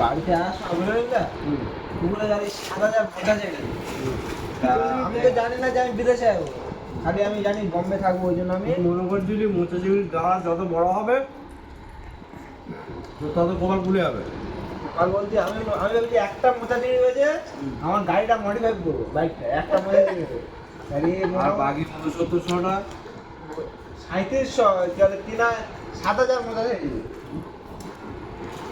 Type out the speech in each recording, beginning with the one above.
বাড়িতে আসা হবে পুকুরে গাড়ি সাত হাজার জায়গা আমি তো জানি না যে আমি বিদেশে যাব। খালি আমি জানি বম্বে থাকব ওই জন্য আমি মনে করছিলি মোচাচিগুড়ির গাছ যত বড় হবে তত কপাল খুলে যাবে। আর বলছি আমি আমি ভাবছি একটা দিয়ে হয়েছে আমার গাড়িটা মডিফাই করব বাইকটা একটা দিয়ে গাড়ি আর বাকি সত্তর সত্তরশোটা। সাঁত্রিশশো তাহলে তিন সাত হাজার যাবে।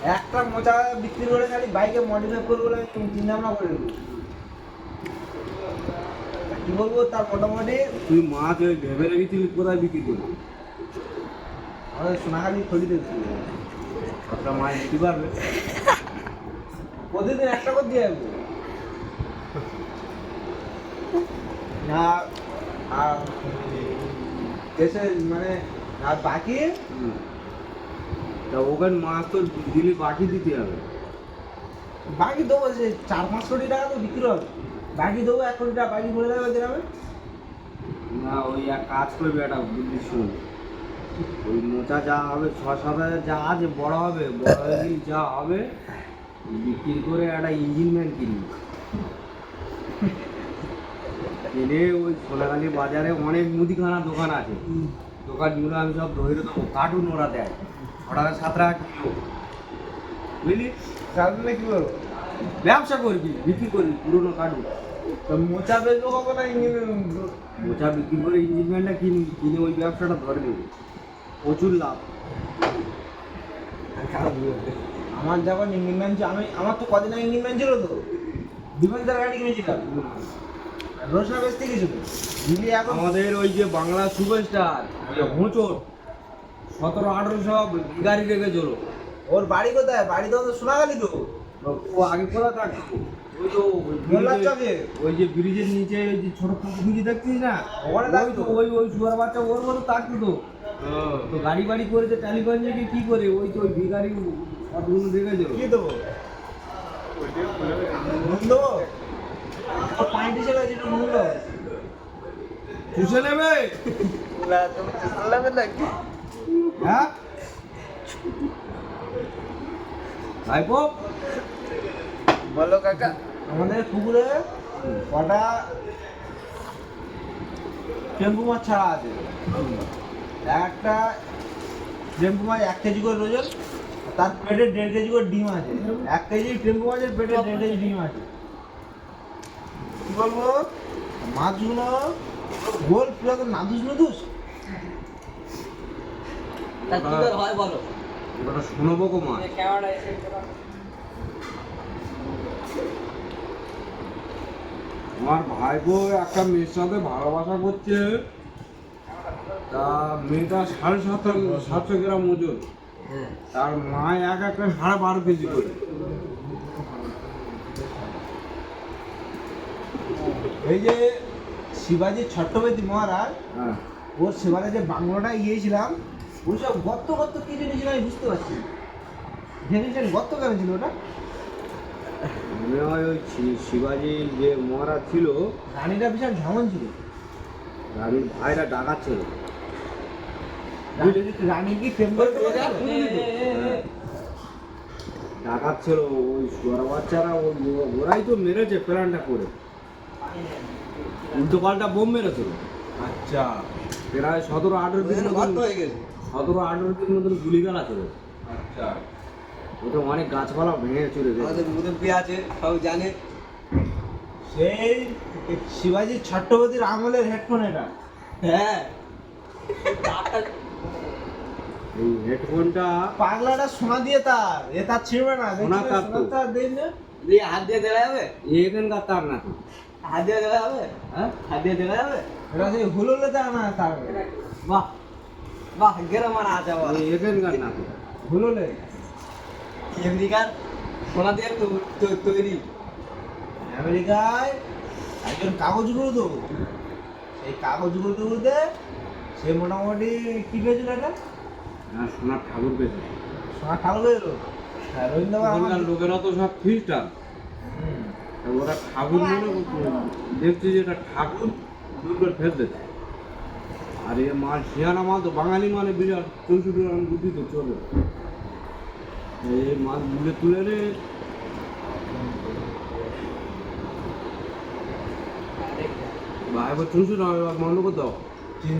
একটা মোচা বিক্রি করে খালি বাইকে মডিফাই করব বলে তুমি চিন্তা ভাবনা করে কি বলব তার মোটামুটি তুই মাছ ওই ভেবে রেখেছিলি কোথায় বিক্রি করবি? আমাদের সোনাখালি খড়ি দেখছি একটা মাছ দিতে পারবে প্রতিদিন একটা করে দিয়ে যাব না আর দেশে মানে আর বাকি। তা ওখানে মাছ তো দিলে বাকি দিতে হবে। বাকি দেবো যে চার পাঁচ কোটি টাকা তো বিক্রি হবে। বাকি দেবো এক কোটি টাকা বাকি করে দেবে গ্রামে। না ওই এক কাজ করবি একটা বুদ্ধি শুন। ওই মোচা যা হবে ছ সাত হাজার যা আছে বড় হবে বড় হয়ে যা হবে বিক্রি করে একটা ইঞ্জিন ম্যান কিনবি। কিনে ওই সোনাখালি বাজারে অনেক মুদিখানা দোকান আছে। দোকানগুলো আমি সব ধরে দেবো কার্টুন ওরা দেয়। ছ সাত টাকা কিলো বুঝলি তাহলে কি করব ব্যবসা করবি বিক্রি করবি পুরোনো তো মোচা বেচবো কখন মোচা বিক্রি করে ইঞ্জিন ম্যানটা কিনি কিনে ওই ব্যবসাটা ধরে নেবে প্রচুর লাভ। আমার যখন ইঞ্জিন ম্যান ছিল আমি আমার তো কদিন আগে ইঞ্জিন ম্যান ছিল তো। ডিফেন্সের গাড়ি কিনেছিলাম। রোশনা বেচতে গেছিল দিদি এখন আমাদের ওই যে বাংলা সুপারস্টার হোঁচট। সতেরো আঠেরোশো গাড়ি রেখে চলো। ওর বাড়ি কোথায়? বাড়ি তো সোনাগালি তো। ও আগে কোথায় থাকতো ওই তো ওই মোল্লার ব্রিজের- চকে ওই যে ব্রিজের নিচে ওই যে ছোট পুকুরি দেখছিস না? ওই তো ওই ওই শুয়ার বাচ্চা ওর মতো থাকতো তো। তো গাড়ি বাড়ি করেছে টালিগঞ্জে গিয়ে কি করে? ওই তো ওই ভিগারি অতগুলো রেখে চলো কি দেবো? নুন দেবো যেটা নুন চুষে নেবে? না তুমি চেষ্টা লাগবে নাকি? হ্যাঁ? ভাইপো? বলো কাকা। আমাদের পুকুরে কটা টেম্পু মাছ ছাড়া আছে? একটা টেম্পু মাছ এক কেজি করে ওজন তার পেটে দেড় কেজি করে ডিম আছে। এক কেজি টেম্পু মাছের পেটে দেড় কেজি ডিম আছে। কি বলব? মাছগুলো গোল পুরো নাদুস নুদুস হয় শোনাবো কো আমার ভাইপো একটা মেয়ের সাথে ভালোবাসা করছে। তা মেয়েটা সাড়ে সাতশো সাতশো গ্রাম ওজন। তার মা এক একটা সাড়ে বারো কেজি করে। এই যে শিবাজি ছট্টবর্তী মহারাজ হ্যাঁ। ওর সেবারে যে বাংলাটা গিয়েছিলাম ওইসব গর্ত গর্ত কি জিনিস আমি বুঝতে পারছি ভেবেছেন গর্ত কেন ছিল ওটা? মনে হয় ওই শিবাজি যে মহারাজ ছিল। রানীটা বিশাল ঝামন ছিল। রানীর ভাইরা ডাকাচ্ছিল। রানী- রানী কি ডাকাত ছিল ওই শুয়ার বাচ্চারা ওই ওরাই তো মেরেছে প্ল্যানটা করে। উল্টো পাল্টা বোম মেরেছিল। আচ্ছা। প্রায় সতেরো আঠেরো দিন হয়ে গেছে। সতেরো আঠেরো দিন মতন গুলি গালা ছিল আচ্ছা। ওটা অনেক গাছপালা ভেঙে চলে গেছে। আমাদের মুরব্বী আছে সব জানে। সেই শিবাজি ছট্টবর্তীর আমলের হেডফোন এটা। হ্যাঁ। এই হেডফোনটা পাগলাটা সোনা দিয়ে তার এ তার ছিঁড়বে না। সোনা তার তো। তার না। দিয়ে হাত দিয়ে দেওয়া যাবে এখানকার তার না তো হাত দিয়ে দেওয়া যাবে হ্যাঁ? হাত দিয়ে দেওয়া যাবে এটা সেই হুলুলে তার না তার। বাহ। বাহ গেরামার আছে এই এখানকার না হুলুলে আমেরিকার সোনা দিয়ে তৈরি। আমেরিকায় একজন কাগজগুলো তো এই কাগজগুলো তুলতে সে মোটামুটি কি পেয়েছিল এটা? হ্যাঁ সোনার ঠাকুর পেয়েছে সোনা ঠাকুর পেয়েছিল? হ্যাঁ রবীন্দ্রনাথ লোকেরা তো সব খ্রিস্টান ওরা ঠাকুর দেখছে যে এটা ঠাকুর দূর করে ফেল দিচ্ছে আরে এ মাছ শিয়ানা মাছ তো বাঙালি মানে বিরাট, চৌষট্টি রান গুটি তো চলে। এই মাছ গুলে তুলে রে ভাই, এবার চৌষট্টি রান মান্য করতে